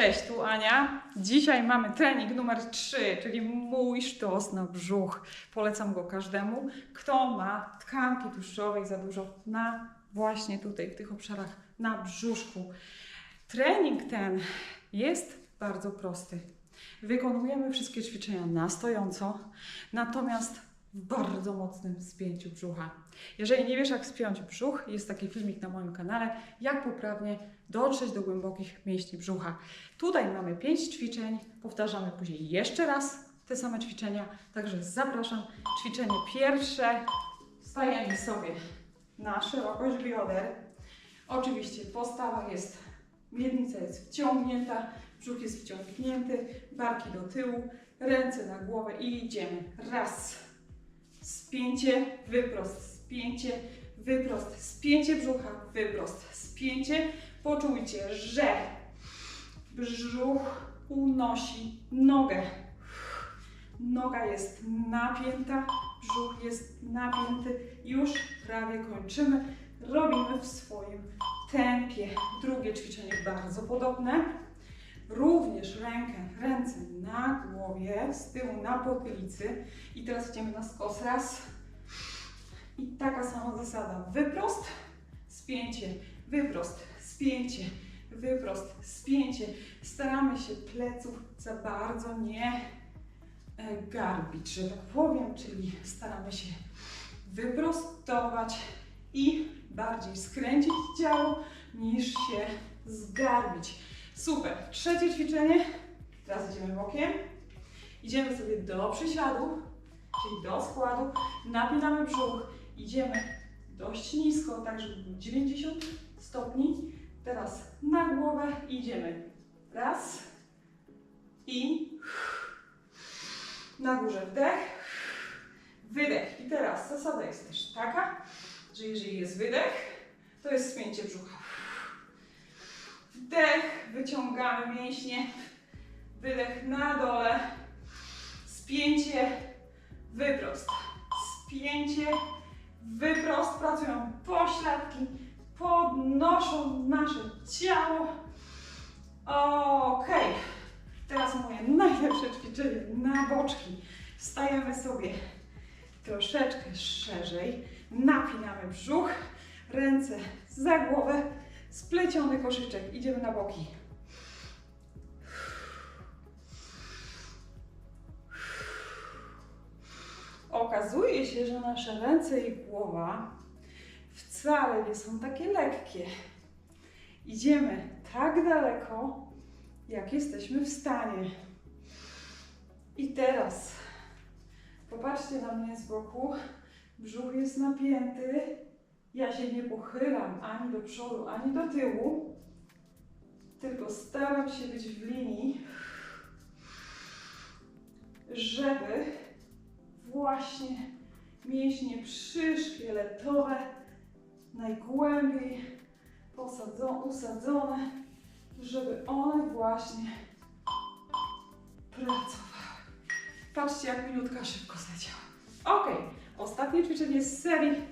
Cześć, tu Ania. Dzisiaj mamy trening numer 3, czyli mój sztos na brzuch. Polecam go każdemu, kto ma tkanki tłuszczowej za dużo na właśnie tutaj, w tych obszarach na brzuszku. Trening ten jest bardzo prosty. Wykonujemy wszystkie ćwiczenia na stojąco, natomiast w bardzo mocnym spięciu brzucha. Jeżeli nie wiesz, jak spiąć brzuch, jest taki filmik na moim kanale, jak poprawnie dotrzeć do głębokich mięśni brzucha. Tutaj mamy pięć ćwiczeń, powtarzamy później jeszcze raz te same ćwiczenia, także zapraszam. Ćwiczenie pierwsze, stajemy sobie na szerokość bioder. Oczywiście postawa jest, miednica jest wciągnięta, brzuch jest wciągnięty, barki do tyłu, ręce na głowę i idziemy. Raz, spięcie, wyprost, spięcie, wyprost, spięcie brzucha, wyprost, spięcie. Poczujcie, że brzuch unosi nogę. Noga jest napięta, brzuch jest napięty. Już prawie kończymy. Robimy w swoim tempie. Drugie ćwiczenie bardzo podobne. Również rękę, ręce na głowie, z tyłu na potylicy. I teraz idziemy na skos. Raz. I taka sama zasada. Wyprost, spięcie, wyprost, spięcie, wyprost, spięcie. Staramy się pleców za bardzo nie e, garbić, że tak powiem, czyli staramy się wyprostować i bardziej skręcić ciało niż się zgarbić. Super. Trzecie ćwiczenie. Teraz idziemy bokiem. Idziemy sobie do przysiadu, czyli do składu. Napinamy brzuch. Idziemy dość nisko, tak żeby było 90 stopni. Teraz na głowę idziemy. Raz i na górze wdech, wydech. I teraz zasada jest też taka, że jeżeli jest wydech, to jest spięcie brzucha. Wdech, wyciągamy mięśnie, wydech na dole, spięcie, wyprost, spięcie, wyprost, pracują pośladki, podnoszą nasze ciało. Ok, teraz moje najlepsze ćwiczenie na boczki. Stajemy sobie troszeczkę szerzej, napinamy brzuch, ręce za głowę, spleciony koszyczek, idziemy na boki. Okazuje się, że nasze ręce i głowa wcale nie są takie lekkie. Idziemy tak daleko, jak jesteśmy w stanie. I teraz popatrzcie na mnie z boku. Brzuch jest napięty. Ja się nie pochylam ani do przodu, ani do tyłu, tylko staram się być w linii, żeby właśnie mięśnie przyszkieletowe najgłębiej posadzone, usadzone, żeby one właśnie pracowały. Patrzcie, jak minutka szybko zleciała. Ok, ostatnie ćwiczenie z serii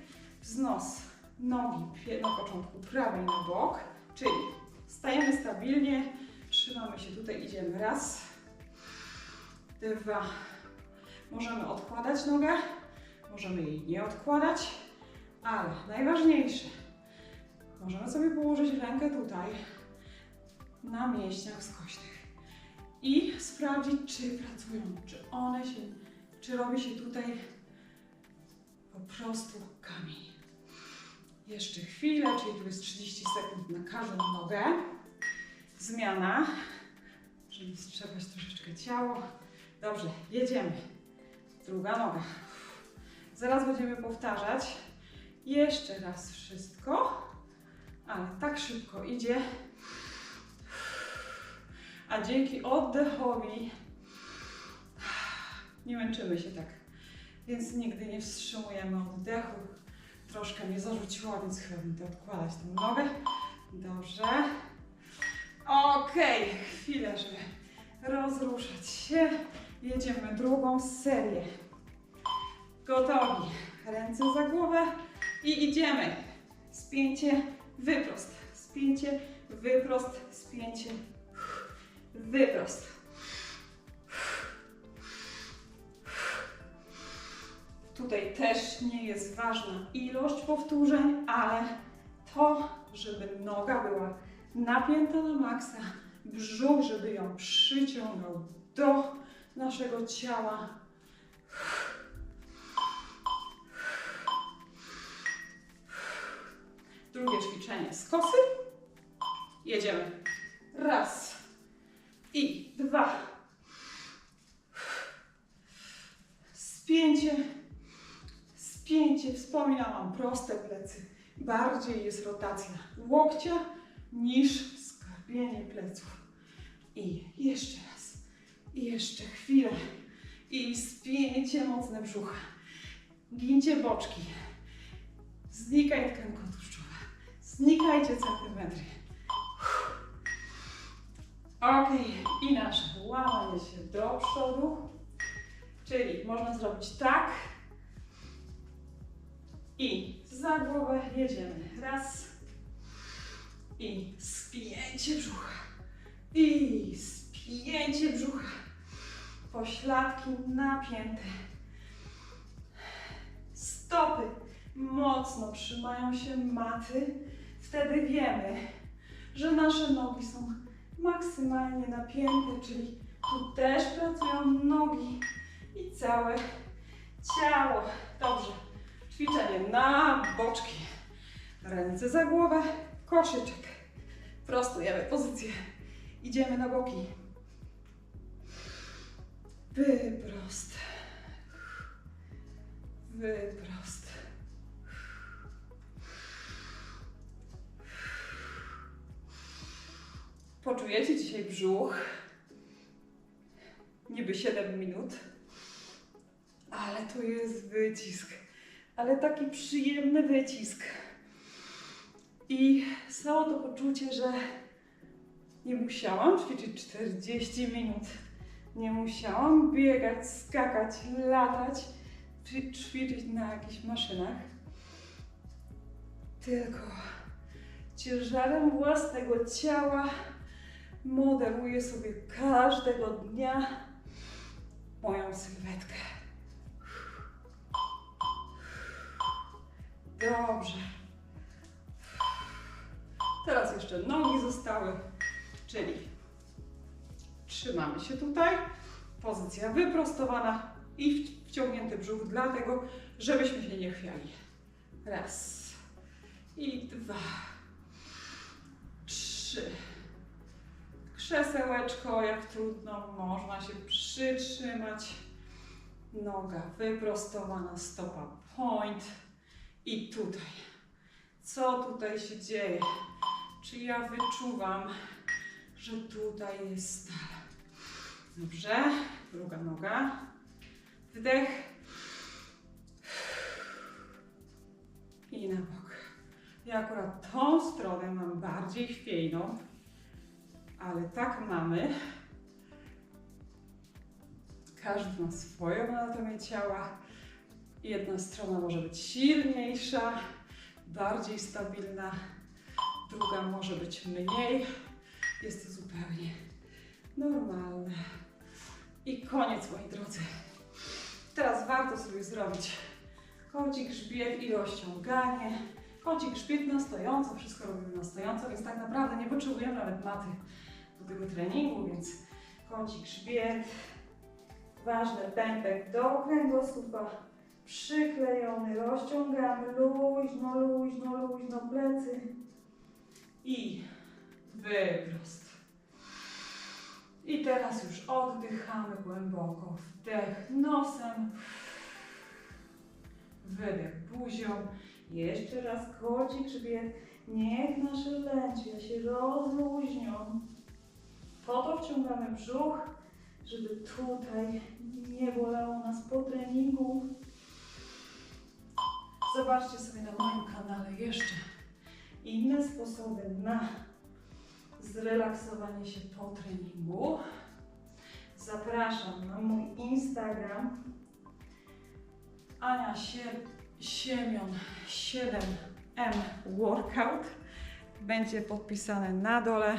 wznos nogi na początku prawej na bok, czyli stajemy stabilnie, trzymamy się tutaj, idziemy raz, dwa, możemy odkładać nogę, możemy jej nie odkładać, ale najważniejsze, możemy sobie położyć rękę tutaj na mięśniach skośnych i sprawdzić, czy pracują, czy one się, czy robi się tutaj po prostu kamień. Jeszcze chwilę, czyli tu jest 30 sekund na każdą nogę. Zmiana, żeby wstrzepać troszeczkę ciało. Dobrze, jedziemy. Druga noga. Zaraz będziemy powtarzać. Jeszcze raz wszystko, ale tak szybko idzie. A dzięki oddechowi nie męczymy się tak. Więc nigdy nie wstrzymujemy oddechu. Troszkę mnie zarzuciła, więc chyba będę odkładać tę nogę. Dobrze. Okej, chwilę, żeby rozruszać się. Jedziemy drugą serię. Gotowi. Ręce za głowę i idziemy. Spięcie, wyprost. Spięcie, wyprost, spięcie. wyprost. Tutaj też nie jest ważna ilość powtórzeń, ale to, żeby noga była napięta na maksa, brzuch, żeby ją przyciągał do naszego ciała. Drugie ćwiczenie z kosy. Jedziemy. Raz. I dwa. Spięcie. Spięcie. Wspominałam, proste plecy. Bardziej jest rotacja łokcia niż skarbienie pleców. I jeszcze raz. I jeszcze chwilę. I spięcie mocne brzucha. Gincie boczki. Znikaj tkanka tłuszczowa. Znikajcie centymetry. Ok, i nasze łamanie się do przodu. Czyli można zrobić tak. I za głowę jedziemy. Raz. I spięcie brzucha. I spięcie brzucha. Pośladki napięte. Stopy mocno trzymają się maty. Wtedy wiemy, że nasze nogi są maksymalnie napięte, czyli tu też pracują nogi i całe ciało. Dobrze. Ćwiczenie na boczki. Ręce za głowę, koszyczek. Prostujemy pozycję. Idziemy na boki. Wyprost. Wyprost. Poczujecie dzisiaj brzuch. Niby 7 minut. Ale to jest wycisk. Ale taki przyjemny wycisk. I samo to poczucie, że nie musiałam ćwiczyć 40 minut. Nie musiałam biegać, skakać, latać, czy ćwiczyć na jakichś maszynach. Tylko ciężarem własnego ciała modeluję sobie każdego dnia moją sylwetkę. Dobrze. Teraz jeszcze nogi zostały, czyli trzymamy się tutaj, pozycja wyprostowana i wciągnięty brzuch, dlatego żebyśmy się nie chwiali. Raz i dwa, trzy. Krzesełeczko, jak trudno, można się przytrzymać. Noga wyprostowana, stopa point. I tutaj. Co tutaj się dzieje? Czy ja wyczuwam, że tutaj jest stal? Dobrze. Druga noga. Wdech. I na bok. Ja akurat tą stronę mam bardziej chwiejną, ale tak mamy. Każdy ma swoją anatomię ciała. Jedna strona może być silniejsza, bardziej stabilna, druga może być mniej. Jest to zupełnie normalne. I koniec, moi drodzy. Teraz warto sobie zrobić kącik grzbiet i rozciąganie. Kącik grzbiet na stojąco, wszystko robimy na stojąco, więc tak naprawdę nie potrzebujemy nawet maty do tego treningu, więc kącik grzbiet. Ważny pępek do kręgosłupa przyklejony, rozciągamy luźno, luźno, luźno plecy i wyprost. I teraz już oddychamy głęboko. Wdech nosem, wydech buzią. Jeszcze raz kocik grzbiet. Niech nasze lędźwia się rozluźnią. Po to wciągamy brzuch, żeby tutaj nie bolało nas po treningu. Zobaczcie sobie na moim kanale jeszcze inne sposoby na zrelaksowanie się po treningu. Zapraszam na mój Instagram Ania Sie- Siemion 7M Workout. Będzie podpisane na dole.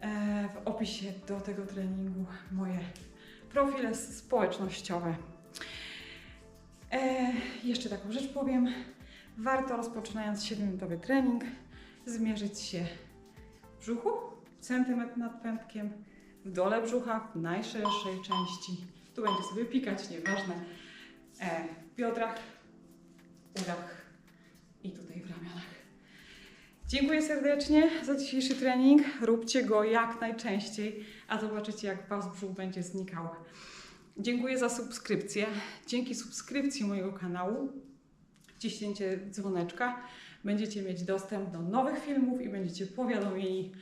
e, w opisie do tego treningu moje profile społecznościowe. E, jeszcze taką rzecz powiem. Warto rozpoczynając 7-minutowy trening zmierzyć się w brzuchu, centymetr nad pępkiem, w dole brzucha, w najszerszej części. Tu będzie sobie pikać, nieważne. E, w biodrach, udach i tutaj w ramionach. Dziękuję serdecznie za dzisiejszy trening. Róbcie go jak najczęściej, a zobaczycie, jak Was brzuch będzie znikał. Dziękuję za subskrypcję. Dzięki subskrypcji mojego kanału, ciśnięcie dzwoneczka, będziecie mieć dostęp do nowych filmów i będziecie powiadomieni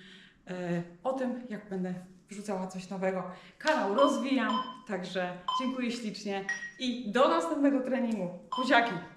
e, o tym, jak będę wrzucała coś nowego. Kanał rozwijam, także dziękuję ślicznie i do następnego treningu. Buziaki!